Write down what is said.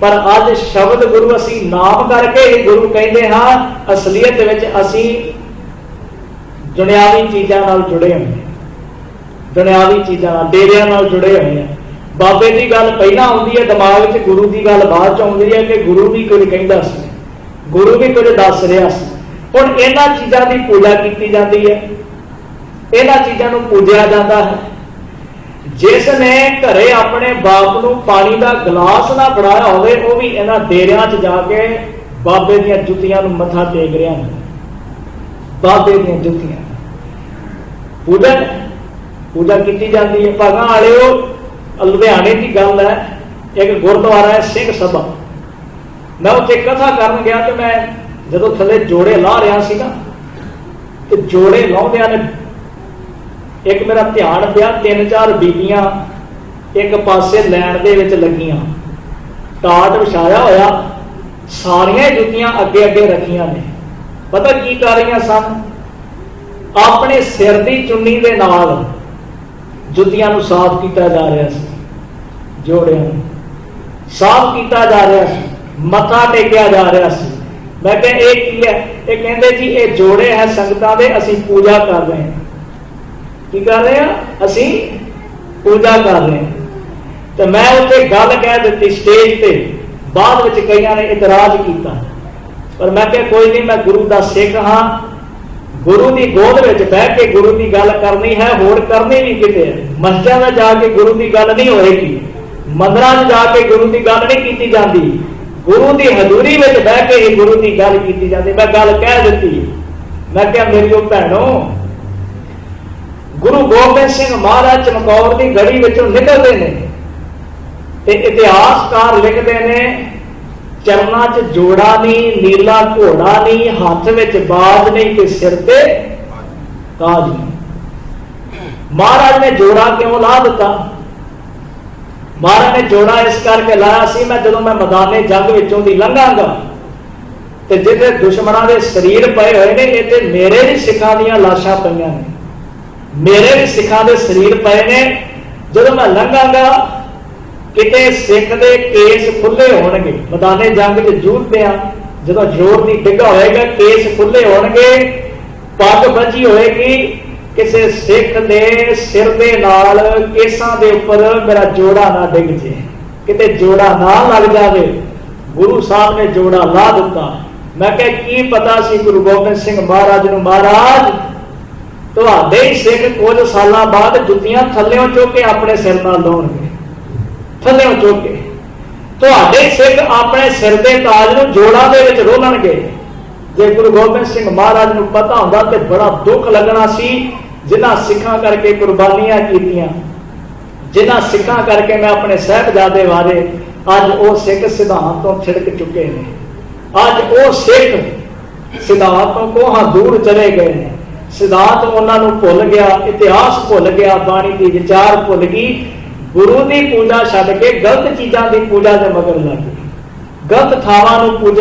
ਪਰ ਅੱਜ ਸ਼ਬਦ ਗੁਰੂ ਅਸੀਂ ਨਾਮ ਕਰਕੇ ਹੀ ਗੁਰੂ ਕਹਿੰਦੇ ਹਾਂ, ਅਸਲੀਅਤ ਵਿੱਚ ਅਸੀਂ ਦੁਨਿਆਵੀ ਚੀਜ਼ਾਂ ਨਾਲ ਜੁੜੇ ਹੋਏ ਹਾਂ। ਦੁਨਿਆਵੀ ਚੀਜ਼ਾਂ ਨਾਲ, ਡੇਰਿਆਂ ਨਾਲ ਜੁੜੇ ਹੋਏ ਹਾਂ। ਬਾਬੇ ਦੀ ਗੱਲ ਪਹਿਲਾਂ ਆਉਂਦੀ ਹੈ, ਦਿਮਾਗ ਵਿੱਚ ਗੁਰੂ ਦੀ ਗੱਲ ਬਾਅਦ ਚ ਆਉਂਦੀ ਹੈ ਕਿ ਗੁਰੂ ਵੀ ਕੁਝ ਕਹਿੰਦਾ ਸੀ, ਗੁਰੂ ਵੀ ਕੁਝ ਦੱਸ ਰਿਹਾ ਸੀ। ਹੁਣ ਇਹਨਾਂ ਚੀਜ਼ਾਂ ਦੀ ਪੂਜਾ ਕੀਤੀ ਜਾਂਦੀ ਹੈ। ਇਹਨਾਂ ਚੀਜ਼ਾਂ ਨੂੰ ਪੂਜਿਆ ਜਾਂਦਾ ਹੈ। ਜਿਸ ਨੇ ਘਰੇ ਆਪਣੇ ਬਾਪ ਨੂੰ ਪਾਣੀ ਦਾ ਗਲਾਸ ਨਾ ਫੜਾਇਆ ਹੋਵੇ, ਉਹ ਵੀ ਇਹਨਾਂ ਡੇਰਿਆਂ 'ਚ ਜਾ ਕੇ ਬਾਬੇ ਦੀਆਂ ਜੁੱਤੀਆਂ ਨੂੰ ਮੱਥਾ ਟੇਕ ਰਿਹਾ ਹੈ। ਬਾਬੇ ਦੀਆਂ ਜੁੱਤੀਆਂ। ਪੂਜਾ ਪੂਜਾ ਕੀਤੀ ਜਾਂਦੀ ਹੈ। ਭਾਗਾਂ ਵਾਲਿਓ, ਲੁਧਿਆਣੇ ਦੀ ਗੱਲ ਹੈ, ਇੱਕ ਗੁਰਦੁਆਰਾ ਹੈ, ਸਿੰਘ ਸਭਾ। ਮੈਂ ਉੱਥੇ ਕਥਾ ਕਰਨ ਗਿਆ ਤੇ ਮੈਂ ਜਦੋਂ ਥੱਲੇ ਜੋੜੇ ਲਾ ਰਿਹਾ ਸੀ ਨਾ ਤੇ ਜੋੜੇ ਲਾਉਂਦਿਆਂ ਨੇ ਇੱਕ ਮੇਰਾ ਧਿਆਨ ਪਿਆ, ਤਿੰਨ ਚਾਰ ਬੀਬੀਆਂ ਇੱਕ ਪਾਸੇ ਲੈਣ ਦੇ ਵਿੱਚ ਲੱਗੀਆਂ। ਟਾਟ ਵਿਛਾਇਆ ਹੋਇਆ, ਸਾਰੀਆਂ ਜੁੱਤੀਆਂ ਅੱਗੇ ਅੱਗੇ ਰੱਖੀਆਂ ਨੇ। ਪਤਾ ਕੀ ਕਰ ਰਹੀਆਂ ਸਨ? ਆਪਣੇ ਸਿਰ ਦੀ ਚੁੰਨੀ ਦੇ ਨਾਲ ਜੁੱਤੀਆਂ ਨੂੰ ਸਾਫ਼ ਕੀਤਾ ਜਾ ਰਿਹਾ ਸੀ, ਜੋੜਿਆਂ ਨੂੰ। ਸਾਫ਼ ਕੀਤਾ ਜਾ ਰਿਹਾ ਸੀ, ਮੱਥਾ ਟੇਕਿਆ ਜਾ ਰਿਹਾ ਸੀ। ਮੈਂ ਕਿਹਾ, ਇਹ ਕੀ ਹੈ? ਇਹ ਕਹਿੰਦੇ ਜੀ, ਇਹ ਜੋੜੇ ਹੈ ਸੰਗਤਾਂ ਦੇ, ਅਸੀਂ ਪੂਜਾ ਕਰ ਰਹੇ ਹਾਂ। ਕੀ ਕਰ ਰਹੇ ਆ? ਅਸੀਂ ਪੂਜਾ ਕਰ ਰਹੇ ਤੇ ਮੈਂ ਉੱਥੇ ਗੱਲ ਕਹਿ ਦਿੱਤੀ ਸਟੇਜ ਤੇ। ਬਾਅਦ ਵਿੱਚ ਕਈਆਂ ਨੇ ਇਤਰਾਜ਼ ਕੀਤਾ। ਪਰ ਮੈਂ ਕਿਹਾ, ਕੋਈ ਨਹੀਂ, ਮੈਂ ਗੁਰੂ ਦਾ ਸਿੱਖ ਹਾਂ। ਗੁਰੂ ਦੀ ਗੋਦ ਵਿੱਚ ਬਹਿ ਕੇ ਗੁਰੂ ਦੀ ਗੱਲ ਕਰਨੀ ਹੈ, ਹੋਰ ਕਰਨੀ ਵੀ ਕਿਤੇ ਹੈ? ਮਸਜਿਦਾਂ ਵਿੱਚ ਜਾ ਕੇ ਗੁਰੂ ਦੀ ਗੱਲ ਨਹੀਂ ਹੋਏਗੀ। ਮੰਦਰਾਂ 'ਚ ਜਾ ਕੇ ਗੁਰੂ ਦੀ ਗੱਲ ਨਹੀਂ ਕੀਤੀ ਜਾਂਦੀ। ਗੁਰੂ ਦੀ ਹਜ਼ੂਰੀ ਵਿੱਚ ਬਹਿ ਕੇ ਹੀ ਗੁਰੂ ਦੀ ਗੱਲ ਕੀਤੀ ਜਾਂਦੀ। ਮੈਂ ਗੱਲ ਕਹਿ ਦਿੱਤੀ। ਮੈਂ ਕਿਹਾ ਮੇਰੀਓ ਭੈਣੋ ਗੁਰੂ ਗੋਬਿੰਦ ਸਿੰਘ ਮਹਾਰਾਜ ਚਮਕੌਰ ਦੀ ਗੜੀ ਵਿੱਚੋਂ ਨਿਕਲਦੇ ਨੇ ਤੇ ਇਤਿਹਾਸਕਾਰ ਲਿਖਦੇ ਨੇ, ਚਰਨਾਂ 'ਚ ਜੋੜਾ ਨਹੀਂ, ਨੀਲਾ ਘੋੜਾ ਨਹੀਂ, ਹੱਥ ਵਿੱਚ ਬਾਜ ਨਹੀਂ ਤੇ ਸਿਰ ਤੇ ਤਾਜ ਨਹੀਂ। ਮਹਾਰਾਜ ਨੇ ਜੋੜਾ ਕਿਉਂ ਲਾ ਦਿੱਤਾ? ਮਹਾਰਾਜ ਨੇ ਜੋੜਾ ਇਸ ਕਰਕੇ ਲਾਇਆ ਸੀ, ਮੈਂ ਜਦੋਂ ਮੈਂ ਮੈਦਾਨੇ ਜੰਗ ਵਿੱਚੋਂ ਦੀ ਲੰਘਾਂਗਾ ਤੇ ਜਿੱਥੇ ਦੁਸ਼ਮਣਾਂ ਦੇ ਸਰੀਰ ਪਏ ਹੋਏ ਨੇ, ਇੱਥੇ ਮੇਰੇ ਵੀ ਸਿੱਖਾਂ ਦੀਆਂ ਲਾਸ਼ਾਂ ਪਈਆਂ ਨੇ। ਮੇਰੇ ਵੀ ਸਿੱਖਾਂ ਦੇ ਸਰੀਰ ਪਏ ਨੇ। ਜਦੋਂ ਮੈਂ ਲੰਘਾਂਗਾ, ਕਿਤੇ ਸਿੱਖ ਦੇ ਕੇਸ ਖੁੱਲੇ ਹੋਣਗੇ। ਮੈਦਾਨੇ ਜੰਗ 'ਚ ਜੂਝਦੇ ਆ ਜਦੋਂ ਜ਼ੋਰ ਦੀ ਡਿੱਗਾ ਹੋਏਗਾ, ਕੇਸ ਖੁੱਲੇ ਹੋਣਗੇ। ਪੱਗ ਬੱਜੀ ਹੋਏਗੀ। ਕਿਸੇ ਸਿੱਖ ਦੇ ਸਿਰ ਦੇ ਨਾਲ ਕੇਸਾਂ ਦੇ ਉੱਪਰ ਮੇਰਾ ਜੋੜਾ ਨਾ ਡਿੱਗ ਜੇ। ਕਿਤੇ ਜੋੜਾ ਨਾ ਲੱਗ ਜਾਵੇ। ਗੁਰੂ ਸਾਹਿਬ ਨੇ ਜੋੜਾ ਲਾ ਦਿੱਤਾ। ਮੈਂ ਕਿਹਾ, ਕੀ ਪਤਾ ਸੀ ਗੁਰੂ ਗੋਬਿੰਦ ਸਿੰਘ ਮਹਾਰਾਜ ਨੂੰ ਮਹਾਰਾਜ ਤੁਹਾਡੇ ਹੀ ਸਿੱਖ ਕੁਝ ਸਾਲਾਂ ਬਾਅਦ ਜੁੱਤੀਆਂ ਥੱਲਿਓਂ ਚੁੱਕ ਕੇ ਆਪਣੇ ਸਿਰ ਨਾਲ ਲਾਉਣਗੇ। ਥੱਲਿਓਂ ਚੁੱਕ ਕੇ। ਤੁਹਾਡੇ ਸਿੱਖ ਆਪਣੇ ਸਿਰ ਦੇ ਤਾਜ ਨੂੰ ਜੋੜਾਂ ਦੇ ਵਿੱਚ ਰੋਲਣਗੇ। ਜੇ ਗੁਰੂ ਗੋਬਿੰਦ ਸਿੰਘ ਮਹਾਰਾਜ ਨੂੰ ਪਤਾ ਹੁੰਦਾ ਤੇ ਬੜਾ ਦੁੱਖ ਲੱਗਣਾ ਸੀ, ਜਿਨ੍ਹਾਂ ਸਿੱਖਾਂ ਕਰਕੇ ਕੁਰਬਾਨੀਆਂ ਕੀਤੀਆਂ। ਜਿਨ੍ਹਾਂ ਸਿੱਖਾਂ ਕਰਕੇ ਮੈਂ ਆਪਣੇ ਸਹਿਬਜ਼ਾਦੇ ਵਾਰੇ ਅੱਜ ਉਹ ਸਿੱਖ ਸਿਧਾਂਤ ਤੋਂ ਛਿੜਕ ਚੁੱਕੇ ਨੇ। ਅੱਜ ਉਹ ਸਿੱਖ ਸਿਧਾਂਤ ਤੋਂ ਕੋਹਾਂ ਦੂਰ ਚਲੇ ਗਏ ਨੇ। ਸਿਧਾਂਤ ਉਹਨਾਂ ਨੂੰ ਭੁੱਲ ਗਿਆ, ਇਤਿਹਾਸ ਭੁੱਲ ਗਿਆ, ਬਾਣੀ ਦੀ ਵਿਚਾਰ ਭੁੱਲ ਗਈ। ਗੁਰੂ ਦੀ ਪੂਜਾ ਛੱਡ ਕੇ ਗਲਤ ਚੀਜ਼ਾਂ ਦੀ ਪੂਜਾ ਦੇ ਮਗਰ ਲੱਗ ਗਈ। ਗਲਤ ਥਾਵਾਂ ਨੂੰ ਪੂਜ